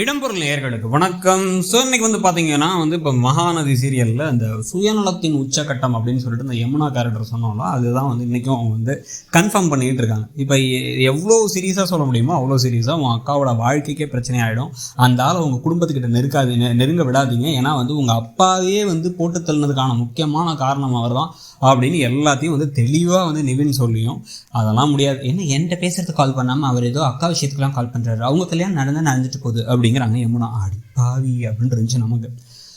இடம்பொருள் நேர்களுக்கு வணக்கம். ஸோ இன்னைக்கு வந்து பார்த்தீங்கன்னா வந்து இப்போ மகாநதி சீரியலில் அந்த சுயநலத்தின் உச்சக்கட்டம் அப்படின்னு சொல்லிட்டு இந்த யமுனா கேரக்டர் சொன்னோம்ல அதுதான் வந்து இன்றைக்கும் அவங்க வந்து கன்ஃபார்ம் பண்ணிக்கிட்டு இருக்காங்க. இப்போ எவ்வளோ சீரியஸாக சொல்ல முடியுமோ அவ்வளோ சீரியஸாக உங்கள் அக்காவோட வாழ்க்கைக்கே பிரச்சனை ஆகிடும் அந்த ஆள் உங்கள் குடும்பத்துக்கிட்ட நெருக்காதீங்க நெருங்க விடாதீங்க. ஏன்னா வந்து உங்கள் அப்பாவே வந்து போட்டு தள்ளினதுக்கான முக்கியமான காரணம் அவர் தான் அப்படின்னு எல்லாத்தையும் வந்து தெளிவாக வந்து நிவின் சொல்லியும். அதெல்லாம் முடியாது. என்ன என்கிட்ட பேசுகிறதுக்கு கால் பண்ணாமல் அவர் ஏதோ அக்கா விஷயத்துக்குலாம் கால் பண்ணுறாரு அவங்க கல்யாணம் நடந்து நடந்துட்டு போகுது அப்படிங்கிறாங்க. யமுனா ஆடி பாவி அப்படின்னு இருந்துச்சு நமக்கு.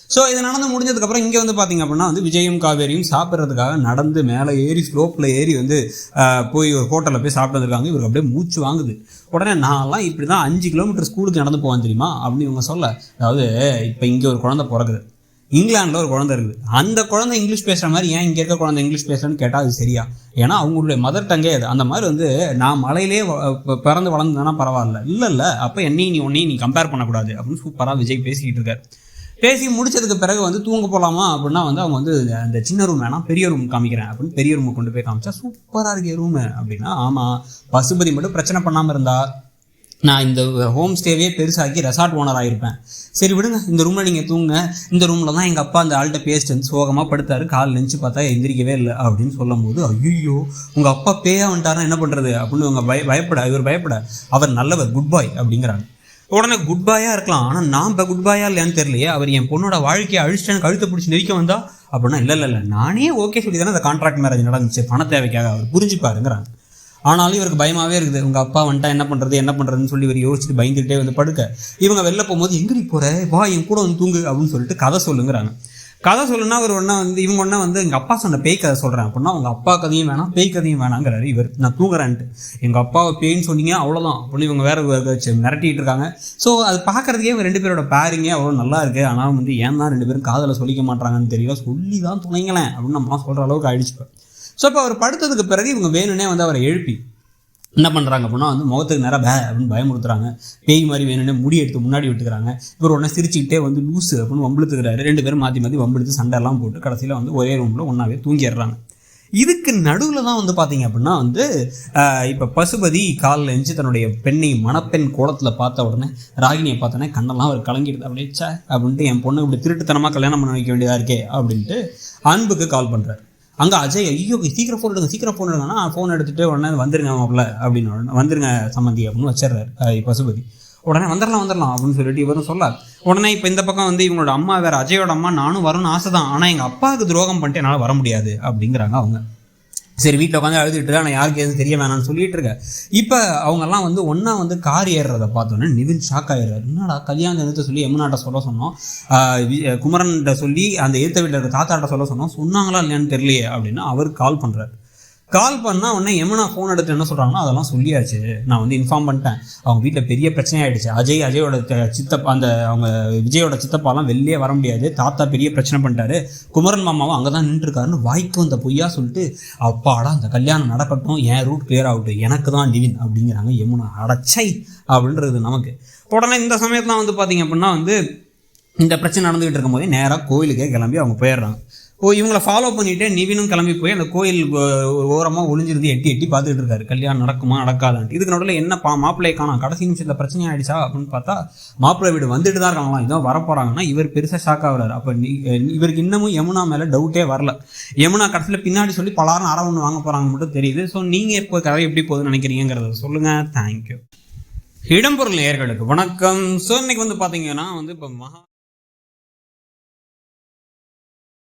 ஸோ இது நடந்து முடிஞ்சதுக்கப்புறம் இங்கே வந்து பார்த்தீங்க அப்படின்னா வந்து விஜயும் காவேரியும் சாப்பிட்றதுக்காக நடந்து மேலே ஏறி ஸ்லோப்பில் ஏறி வந்து போய் ஒரு ஹோட்டலில் போய் சாப்பிட்டு இவருக்கு அப்படியே மூச்சு வாங்குது. உடனே நான்லாம் இப்படி தான் அஞ்சு கிலோமீட்டர் ஸ்கூலுக்கு நடந்து போவேன் தெரியுமா? அப்படின்னு இவங்க சொல்ல அதாவது இப்போ இங்கே ஒரு குழந்தை பிறகுது இங்கிலாண்டில் ஒரு குழந்தை இருக்குது. அந்த குழந்தை இங்கிலீஷ் பேசுகிற மாதிரி ஏன் இங்கே இருக்க குழந்தை இங்கிலீஷ் பேசுகிறேன்னு கேட்டால் அது சரியா? ஏன்னா அவங்களுடைய மதர் டங்கே அது. அந்த மாதிரி வந்து நான் மலையிலே வ- பிறந்து வளர்ந்ததுனா பரவாயில்ல. இல்லை இல்லை அப்போ என்னையும் நீ ஒன்றையும் நீ கம்பேர் பண்ணக்கூடாது அப்படின்னு சூப்பராக விஜய் பேசிக்கிட்டு இருக்கார். பேசி முடிச்சதுக்கு பிறகு வந்து தூங்க போகலாமா அப்படின்னா வந்து அவங்க வந்து அந்த சின்ன ரூம் வேணாம் பெரிய ரூம் காமிக்கிறேன் அப்படின்னு பெரிய ரூமை கொண்டு போய் காமிச்சா சூப்பராக இருக்கே ரூமு அப்படின்னா ஆமாம் பசுபதி மட்டும் பிரச்சனை பண்ணாமல் இருந்தா நான் இந்த ஹோம் ஸ்டேவே பெருசாக்கி ரெசார்ட் ஓனர் ஆகிருப்பேன் சரி விடுங்க. இந்த ரூமில் நீங்கள் தூங்குங்க இந்த ரூமில் தான் எங்கள் அப்பா அந்த ஆள்கிட்ட பேசிட்டு வந்து சோகமாக படுத்தாரு. கால் நெஞ்சு பார்த்தா எந்திரிக்கவே இல்லை அப்படின்னு சொல்லும் போது ஐயோ உங்கள் அப்பா பேயா வந்துட்டாருன்னா என்ன பண்ணுறது அப்படின்னு உங்கள் பய பயப்பட இவர் பயப்பட அவர் நல்லவர் குட் பாய் அப்படிங்கிறாங்க. உடனே குட் பாயாக இருக்கலாம். ஆனால் நான் இப்போ குட் பாயா இல்லையான்னு தெரியலையே. அவர் என் பொண்ணோட வாழ்க்கையை அழிச்சிட்டேன்னு கழுத்தை பிடிச்சி நெரிக்க வந்தா? அப்படின்னா இல்லை இல்லை இல்லை. நானே ஓகே சொல்லி தானே அந்த கான்ட்ராக்ட் மேரேஜ் நடந்துச்சு. பண தேவைக்காக அவர் புரிஞ்சுப்பாருங்கிறாங்க. ஆனாலும் இவருக்கு பயமாகவே இருக்குது. உங்கள் அப்பா வந்துட்டா என்ன பண்ணுறது என்ன பண்ணுறதுன்னு சொல்லி இவர் யோசிச்சுட்டு பயந்துகிட்டே வந்து படுக்க. இவங்க வெளில போகும்போது எங்கே நீ போகிற வா என் கூட வந்து தூங்கு அப்படின்னு சொல்லிட்டு கதை சொல்லுங்கிறாங்க. கதை சொல்லுன்னா அவர் ஒன்றா வந்து இவங்க ஒன்றா வந்து எங்கள் அப்பா சொன்ன பேய் கதை சொல்கிறேன் அப்படின்னா அவங்க அப்பா கதையும் வேணாம் பேய் கதையும் வேணாங்கிறாரு இவர். நான் தூங்குறேன்ட்டு. எங்கள் அப்பாவை பேய்ன்னு சொன்னீங்க அவ்வளோதான் அப்படின்னு இவங்க வேறு மிரட்டிகிட்டு இருக்காங்க. ஸோ அது பார்க்குறதுக்கே இவங்க ரெண்டு பேரோட பேரிங்கே அவ்வளோ நல்லா இருக்குது ஆனால் வந்து ஏன் தான் ரெண்டு பேரும் காதலை சொல்லிக்க மாட்டாங்கன்னு தெரியல. சொல்லி தான் துணைங்களேன் அப்படின்னு நம்மலாம் சொல்கிற அளவுக்கு ஆயிடுச்சு இப்போ. ஸோ இப்போ அவர் படுத்ததுக்கு பிறகு இவங்க வேணும்னே வந்து அவரை எழுப்பி என்ன பண்ணுறாங்க அப்படின்னா வந்து முகத்துக்கு நேராக பே அப்படின்னு பயமுறுத்துறாங்க. பேய் மாதிரி வேணும்னே முடி எடுத்து முன்னாடி விட்டுக்கிறாங்க. இவர் உடனே சிரிச்சுக்கிட்டே வந்து லூஸு அப்படின்னு வம்பிழுத்துக்கிறாரு. ரெண்டு பேரும் மாற்றி மாற்றி வம்பிழுத்து சண்டைலாம் போட்டு கடைசியில் வந்து ஒரே ரூமில் ஒன்றாவே தூங்கிடுறாங்க. இதுக்கு நடுவில் தான் வந்து பார்த்தீங்க அப்படின்னா வந்து இப்போ பசுபதி காலில் எஞ்சி தன்னுடைய பெண்ணை மணப்பெண் கோலத்தில் பார்த்த உடனே ராகினியை பார்த்தோன்னே கண்ணெல்லாம் அவர் கலங்கிடுது. அப்படியே ச்சே அப்படின்ட்டு என் பொண்ணு இப்படி திருட்டுத்தனமாக கல்யாணம் பண்ண வைக்க வேண்டியதாக இருக்கே அப்படின்ட்டு அன்புக்கு கால் பண்ணுறாரு அங்கே அஜய் ஐயோ சீக்கிரம் ஃபோன் எடுங்க சீக்கிரம் ஃபோன் எடுங்கன்னா ஃபோன் எடுத்துகிட்டு உடனே வந்துருங்க மாப்பிள்ள அப்படின்னு உடனே வந்துருங்க சம்மந்தி அப்படின்னு வச்சிடுறாரு பசுபதி உடனே வந்துடலாம் வந்துடலாம் அப்படின்னு சொல்லிட்டு இவரும் சொல்லார். உடனே இப்போ இந்த பக்கம் வந்து இவங்களோட அம்மா வேற அஜயோட அம்மா நானும் வரணும்னு ஆசை தான் ஆனால் எங்கள் அப்பாவுக்கு துரோகம் பண்ணிட்டு என்னால் வர முடியாது அப்படிங்கிறாங்க அவங்க. சரி வீட்டில் உட்காந்து அழுதுட்டு இருக்கா, நான் யாருக்கு எதுவும் தெரிய வேணாம்னு சொல்லிட்டு இருக்கேன் இப்போ அவங்கெல்லாம் வந்து ஒன்றா வந்து கார் ஏறுறதை பார்த்தோன்னே நிவின் ஷாக் ஆயிடுறாரு. என்னடா கல்யாணம் எழுத்த சொல்லி யமுனாட்ட சொல்ல சொன்னோம். குமரன்கிட்ட சொல்லி அந்த எழுத்த வீட்டில் இருக்க தாத்தாட்ட சொல்ல சொன்னோம். சொன்னாங்களா இல்லையான்னு தெரியலையே அப்படின்னு அவர் கால் பண்ணுறாரு கால் பண்ணால் உடனே யமுனா ஃபோன் எடுத்து என்ன சொல்கிறாங்கன்னா அதெல்லாம் சொல்லியாச்சு. நான் வந்து இன்ஃபார்ம் பண்ணிட்டேன். அவங்க வீட்டில் பெரிய பிரச்சனை ஆகிடுச்சு அஜய் அஜயோட சித்தப்பா அந்த அவங்க விஜயோட சித்தப்பாலாம் வெளியே வர முடியாது. தாத்தா பெரிய பிரச்சனை பண்ணிட்டாரு. குமரன் மாமாவும் அங்கே தான் நின்றுருக்காருன்னு வாய்க்கு வந்த பொய்யா சொல்லிட்டு அப்பாடா அந்த கல்யாணம் நடக்கட்டும். என் ரூட் கிளியர் ஆகட்டும் எனக்கு தான் லிவின் அப்படிங்கிறாங்க யமுனா அடச்சை! அப்படின்றது நமக்கு. உடனே இந்த சமயத்தில் வந்து பார்த்தீங்க அப்படின்னா வந்து இந்த பிரச்சனை நடந்துகிட்டு இருக்கும்போதே நேராக கோயிலுக்கே கிளம்பி அவங்க போயிடுறாங்க. ஓ இவங்களை ஃபாலோ பண்ணிட்டு நிவினும் கிளம்பி போய் அந்த கோயில் ஓரமாக ஒளிஞ்சிருந்து எட்டி எட்டி பார்த்துட்டு இருக்காரு. கல்யாணம் நடக்குமா நடக்காதான்ட்டு. இதுக்கு நடுவில் என்ன பா மாப்பிள்ளையை காணும். கடைசி நிமிஷத்தில் பிரச்சனை ஆயிடுச்சா அப்படின்னு பார்த்தா மாப்பிள்ளை வீடு வந்துட்டு தான் இருக்காங்களாம். இதான் வரப்போறாங்கன்னா இவர் பெருசாக ஷாக் ஆகுறாரு. அப்போ இவருக்கு இன்னமும் யமுனா மேலே டவுட்டே வரல. யமுனா கடைசியில் பின்னாடி சொல்லி பலாரம் அரை ஒன்று வாங்க போகிறாங்க மட்டும் தெரியுது. ஸோ நீங்கள் இப்போ கதை எப்படி போகுதுன்னு நினைக்கிறீங்கிறத சொல்லுங்கள் தேங்க்யூ இடம்பொருள் நேர்களுக்கு வணக்கம். ஸோ இன்னைக்கு வந்து பார்த்தீங்கன்னா வந்து இப்போ மகா